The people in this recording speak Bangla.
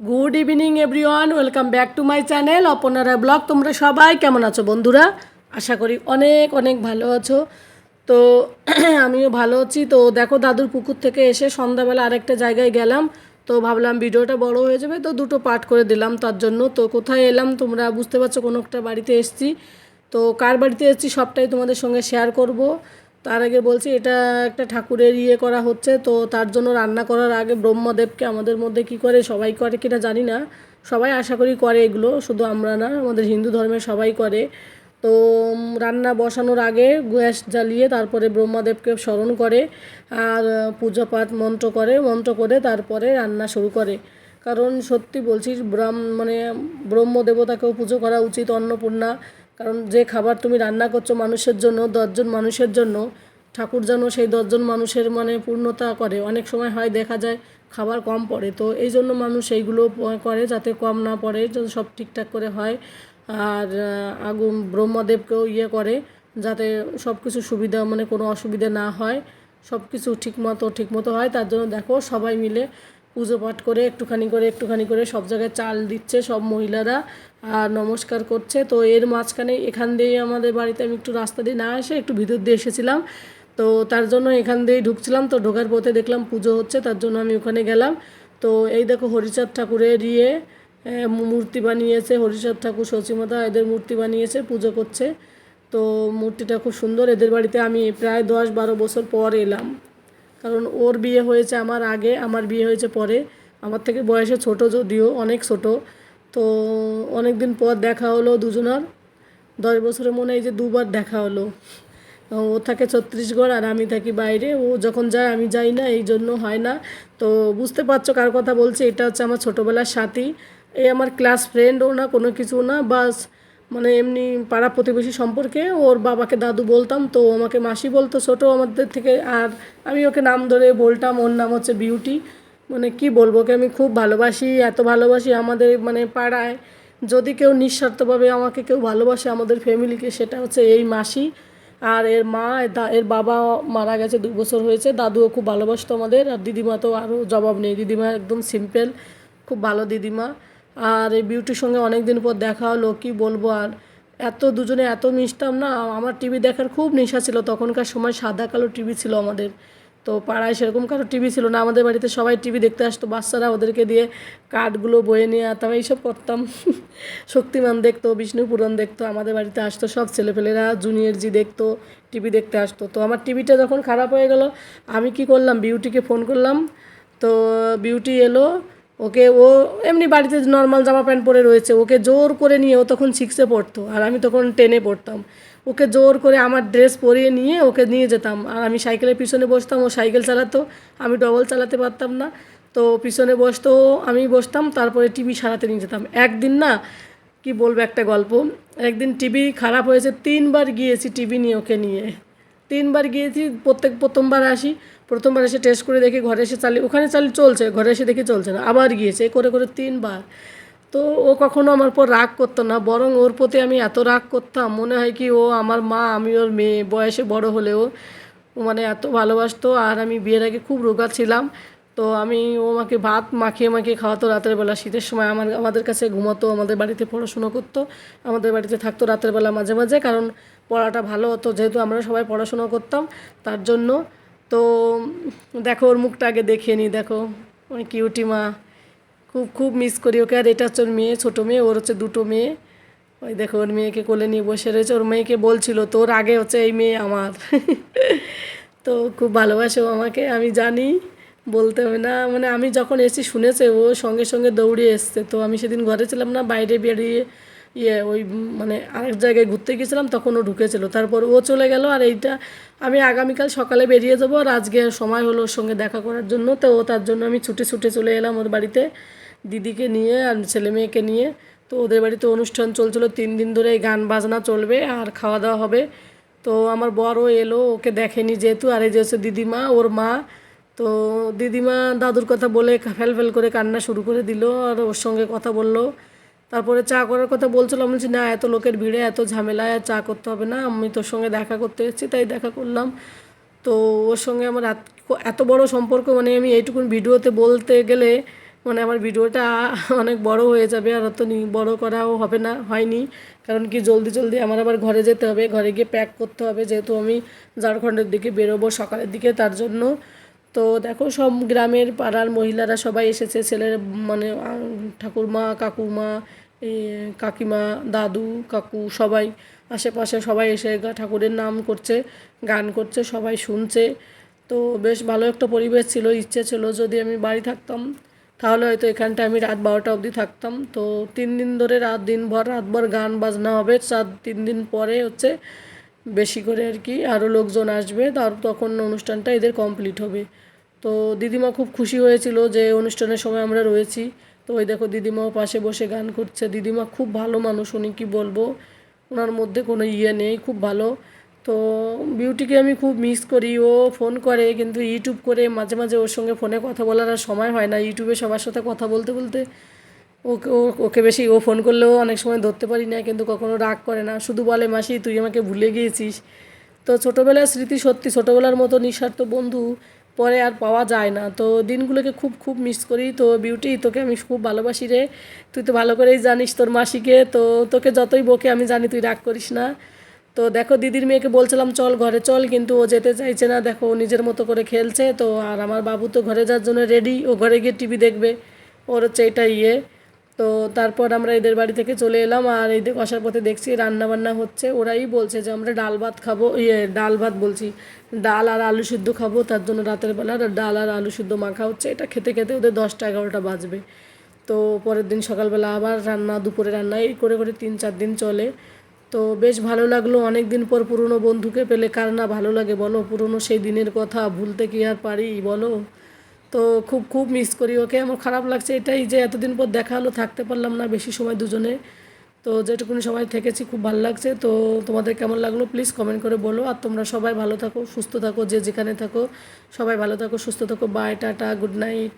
Good evening everyone welcome back to my channel অপনারা blog তোমরা সবাই কেমন আছো, বন্ধুরা? আশা করি অনেক অনেক ভালো আছো। তো আমিও ভালো আছি। তো দেখো, দাদুর পুকুর থেকে এসে সন্ধ্যাবেলা আরেকটা জায়গায় গেলাম। তো ভাবলাম ভিডিওটা বড় হয়ে যাবে, তো দুটো পার্ট করে দিলাম তার জন্য। তো কোথায় এলাম তোমরা বুঝতে পারছ, কোনো একটা বাড়িতে এসেছি। তো কার বাড়িতে এসেছি সবটাই তোমাদের সঙ্গে শেয়ার করব। তার আগে বলছি, এটা একটা ঠাকুরের ইয়ে করা হচ্ছে, তো তার জন্য রান্না করার আগে ব্রহ্মদেবকে আমাদের মধ্যে কি করে, সবাই করে কিনা জানি না। সবাই আশা করি করে এগুলো, শুধু আমরা না, আমাদের হিন্দু ধর্মের সবাই করে। তো রান্না বসানোর আগে গ্যাস জ্বালিয়ে তারপরে ব্রহ্মদেবকে স্মরণ করে, আর পূজা পাঠ মন্ত্র করে মন্ত্র করে তারপরে রান্না শুরু করে। কারণ সত্যি বলছি, ব্রাহ্ম মানে ব্রহ্মদেবতাকেও পুজো করা উচিত, অন্নপূর্ণা। কারণ যে খাবার তুমি রান্না করছ মানুষের জন্য, দশজন মানুষের জন্য, ঠাকুর যেন সেই দশজন মানুষের মানে পূর্ণতা করে। অনেক সময় হয় দেখা যায় খাবার কম পড়ে। তো এই জন্য মানুষ এইগুলো করে যাতে কম না পড়ে যাতে সব ঠিকঠাক করে হয়। আর আগুন, ব্রহ্মদেবকেও ইয়ে করে যাতে সব কিছু সুবিধা মানে কোনো অসুবিধা না হয়, সব কিছু ঠিকমতো ঠিকমতো হয়। তার জন্য দেখো সবাই মিলে পুজো পাঠ করে একটুখানি করে একটুখানি করে সব জায়গায় চাল দিচ্ছে সব মহিলারা আর নমস্কার করছে। তো এর মাঝখানে এখান দিয়েই আমাদের বাড়িতে আমি একটু রাস্তা দিয়ে না এসে একটু ভিতর দিয়ে এসেছিলাম। তো তার জন্য এখান দিয়েই ঢুকছিলাম। তো ঢোকার পথে দেখলাম পুজো হচ্ছে, তার জন্য আমি ওখানে গেলাম। তো এই দেখো হরিচাঁদ ঠাকুরের ইয়ে মূর্তি বানিয়েছে। হরিচাঁদ ঠাকুর শচীমাতা এদের মূর্তি বানিয়েছে, পুজো করছে। তো মূর্তিটা খুব সুন্দর। এদের বাড়িতে আমি প্রায় দশ বারো বছর পর এলাম। কারণ ওর বিয়ে হয়েছে আমার আগে, আমার বিয়ে হয়েছে পরে। আমার থেকে বয়সে ছোট যদিও, অনেক ছোট। তো অনেক দিন পর দেখা হলো দুজনার। দশ বছরের মনে হয় যে দুবার দেখা হলো। ও থাকে ছত্তিশগড় আর আমি থাকি বাইরে। ও যখন যায়, আমি যাই না, এই জন্য হয় না। তো বুঝতে পারছ কার কথা বলছি? এটা হচ্ছে আমার ছোটোবেলার সাথী। এই আমার ক্লাস ফ্রেন্ডও না কোনো কিছু না। বাস মানে এমনি পাড়া প্রতিবেশী সম্পর্কে ওর বাবাকে দাদু বলতাম, তো আমাকে মাসি বলতো, ছোটো আমাদের থেকে। আর আমি ওকে নাম ধরে বলতাম, ওর নাম হচ্ছে বিউটি। মানে কি বলব, ওকে আমি খুব ভালোবাসি, এত ভালোবাসি আমাদের মানে পাড়ায়। যদি কেউ নিঃস্বার্থভাবে আমাকে কেউ ভালোবাসে আমাদের ফ্যামিলিকে, সেটা হচ্ছে এই মাসি। আর এর মা, এর বাবা মারা গেছে দু বছর হয়েছে, দাদুও খুব ভালোবাসতো আমাদের। আর দিদিমা তো আরও জবাব নেই, দিদিমা একদম সিম্পল, খুব ভালো দিদিমা। আর এই বিউটির সঙ্গে অনেক দিন পর দেখা হলো, কি বলব আর? এত দুজনে এত মিশতাম না, আমার টিভি দেখার খুব নেশা ছিল, তখনকার সময় সাদা কালো টিভি ছিল আমাদের। তো পাড়ায় সেরকম কারও টিভি ছিল না, আমাদের বাড়িতে সবাই টিভি দেখতে আসতো, বাচ্চারা ওদেরকে দিয়ে কার্ডগুলো বয়ে নিয়ে আনতাম এইসব করতাম। শক্তিমান দেখতো, বিষ্ণু পুরাণ দেখতো, আমাদের বাড়িতে আসতো সব ছেলেপেলেরা, জুনিয়র জি দেখতো, টিভি দেখতে আসতো। তো আমার টিভিটা যখন খারাপ হয়ে গেল, আমি কি করলাম, বিউটিকে ফোন করলাম। তো বিউটি এলো ওকে, ও এমনি বাড়িতে নর্মাল জামা প্যান্ট পরে রয়েছে, ওকে জোর করে নিয়ে ও তখন সিক্সে পড়তো, আর আমি তখন টেনে পড়তাম। ওকে জোর করে আমার ড্রেস পরিয়ে নিয়ে ওকে নিয়ে যেতাম, আর আমি সাইকেলের পিছনে বসতাম, ও সাইকেল চালাতো, আমি ডবল চালাতে পারতাম না। তো পিছনে বসতো আমি বসতাম, তারপরে টিভি সারাতে নিয়ে যেতাম। একদিন না, কি বলব একটা গল্প, একদিন টিভি খারাপ হয়েছে, তিনবার গিয়েছি টিভি নিয়ে ওকে নিয়ে। তিনবার গিয়েছি, প্রত্যেক প্রথমবার আসি, প্রথমবার এসে টেস্ট করে দেখি ঘরে এসে চালিয়ে ওখানে চালিয়ে চলছে, ঘরে এসে দেখি চলছে না, আবার গিয়েছে করে করে তিনবার। তো ও কখনো আমার পর রাগ করতো না, বরং ওর প্রতি আমি এত রাগ করতাম, মনে হয় কি ও আমার মা, আমি ওর মেয়ে, বয়সে বড় হলেও মানে এত ভালোবাসতো, আর আমি বিয়ের আগে খুব রোগা ছিলাম তো আমি ও আমাকে ভাত মাখিয়ে মাখিয়ে খাওয়াতো রাতের বেলা। শীতের সময় আমার, আমাদের কাছে ঘুমাতো, আমাদের বাড়িতে পড়াশুনো করতো, আমাদের বাড়িতে থাকতো রাতের বেলা মাঝে মাঝে, কারণ পড়াটা ভালো হতো, যেহেতু আমরা সবাই পড়াশুনো করতাম, তার জন্য। তো দেখো, ওর মুখটা আগে দেখিয়ে নিই দেখো, ওই কিউটি মা। খুব খুব মিস করি ওকে, আর এটা হচ্ছে ওর মেয়ে, ছোটো মেয়ে, ওর হচ্ছে দুটো মেয়ে। ওই দেখো, ওর মেয়েকে কোলে নিয়ে বসে রয়েছে, ওর মেয়েকে বলছিল, তোর আগে হচ্ছে এই মেয়ে আমার। তো খুব ভালোবাসে আমাকে, আমি জানি। বলতে হবে না। মানে আমি যখন এসি শুনেছে, ও সঙ্গে সঙ্গে দৌড়ে এসছে। তো আমি সেদিন ঘরে ছিলাম না, বাইরে বেরিয়ে ইয়ে ওই মানে আরেক জায়গায় ঘুরতে গেছিলাম তখন ও ঢুকেছিল। তারপর ও চলে গেল আর এইটা আমি আগামীকাল সকালে বেরিয়ে যাব আর আজকে সময় হলো ওর সঙ্গে দেখা করার জন্য। তো ও তার জন্য আমি ছুটে ছুটে চলে এলাম ওর বাড়িতে দিদিকে নিয়ে আর ছেলে মেয়েকে নিয়ে। তো ওদের বাড়িতে অনুষ্ঠান চলছিল, তিন দিন ধরে গান বাজনা চলবে আর খাওয়া দাওয়া হবে। তো আমার বড়ও এলো, ওকে দেখেনি যেহেতু। আর এই যে হচ্ছে দিদিমা, ওর মা তো দিদিমা দাদুর কথা বলে ফেল ফেল করে কান্না শুরু করে দিল আর ওর সঙ্গে কথা বলল। তারপরে চা করার কথা বলছিলাম, বলছি, না, এত লোকের ভিড়ে, এত ঝামেলায় আর চা করতে হবে না। আমি তোর সঙ্গে দেখা করতে এসেছি, তাই দেখা করলাম। তো ওর সঙ্গে আমার এত- বড় সম্পর্ক মানে আমি এইটুকুন ভিডিওতে বলতে গেলে মানে আমার ভিডিওটা অনেক বড় হয়ে যাবে আর অত বড় করাও হবে না, হয়নি। কারণ কি, জলদি জলদি আমার আবার ঘরে যেতে হবে, ঘরে গিয়ে প্যাক করতে হবে। যেহেতু আমি ঝাড়খণ্ডের দিকে বেরোবো সকালের দিকে, তার জন্য তো দেখো সব গ্রামের পাড়ার মহিলারা সবাই এসেছে। ছেলের মানে ঠাকুরমা, কাকুমা কাকিমা, দাদু, কাকু সবাই আশেপাশে সবাই এসে ঠাকুরের নাম করছে, গান করছে, সবাই শুনছে। তো বেশ ভালো একটা পরিবেশ ছিল, ইচ্ছে ছিল যদি আমি বাড়ি থাকতাম, তাহলে হয়তো এখানটা আমি রাত বারোটা অবধি থাকতাম। তো তিন দিন ধরে রাত দিনভর, রাতভর গান বাজনা হবে। চার, তিন দিন পরে হচ্ছে বেশি করে আর কি। আরও লোকজন আসবে, তার তখন অনুষ্ঠানটা এদের কমপ্লিট হবে। তো দিদিমা খুব খুশি হয়েছিল যে অনুষ্ঠানের সময় আমরা রয়েছি। তো ওই দেখো দিদিমাও পাশে বসে গান করছে। দিদিমা খুব ভালো মানুষ, উনি কি বলব? ওনার মধ্যে কোনো ইয়ে নেই, খুব ভালো। তো বিউটিকে আমি খুব মিস করি। ও ফোন করে, কিন্তু ইউটিউব করে মাঝে মাঝে ওর সঙ্গে ফোনে কথা বলার আর সময় হয় না। ইউটিউবে সবার সাথে কথা বলতে বলতে ওকে ওকে বেশি ও ফোন করলেও অনেক সময় ধরতে পারি না, কিন্তু কখনো রাগ করে না। শুধু বলে, মাসি, তুই আমাকে ভুলে গিয়েছিস। তো ছোটোবেলার স্মৃতি সত্যি ছোটোবেলার মতো নিঃস্বার্থ বন্ধু পরে আর পাওয়া যায় না। তো দিনগুলোকে খুব খুব মিস করি। তো বিউটি তোকে আমি খুব ভালোবাসি রে। তুই তো ভালো করেই জানিস তোর মাসিকে। তো তোকে যতই বকে আমি জানি তুই রাগ করিস না। তো দেখো, দিদির মেয়েকে বলছিলাম, চল ঘরে চল। কিন্তু ও যেতে চাইছে না। দেখো, ও নিজের মতো করে খেলছে। তো আর আমার বাবু তো ঘরে যাওয়ার জন্য রেডি ও ঘরে গিয়ে টিভি দেখবে। ওর হচ্ছে এটা ইয়ে। তো তারপর আমরা এদের বাড়ি থেকে চলে এলাম আর এদের কষার পথে দেখছি রান্না বান্না হচ্ছে। ওরাই বলছে যে আমরা ডাল ভাত খাব ইয়ে ডাল ভাত বলছি, ডাল আর আলু সিদ্ধ খাব, তার জন্য রাতের বেলা ডাল আর আলু সিদ্ধ মাখা হচ্ছে। এটা খেতে খেতে ওদের দশটা এগারোটা বাজবে। তো পরের দিন সকালবেলা আবার রান্না, দুপুরে রান্না, এই করে করে তিন চার দিন চলে। তো বেশ ভালো লাগল অনেক দিন পর পুরনো বন্ধুকে পেলে। কার না ভালো লাগে বলো? পুরনো সেই দিনের কথা, ভুলতে কি আর পারি বলো? তো খুব খুব মিস করি ওকে। আমার খারাপ লাগছে এটাই যে এতদিন পর দেখা হলো, থাকতে পারলাম না বেশি সময় দুজনে। তো যেটুকুনি সবাই থেকেছি, খুব ভালো লাগছে। তো তোমাদের কেমন লাগল প্লিজ কমেন্ট করে বলো। আর তোমরা সবাই ভালো থাকো, সুস্থ থাকো, যে যেখানে থাকো, সবাই ভালো থাকো, সুস্থ থাকো। By tata good night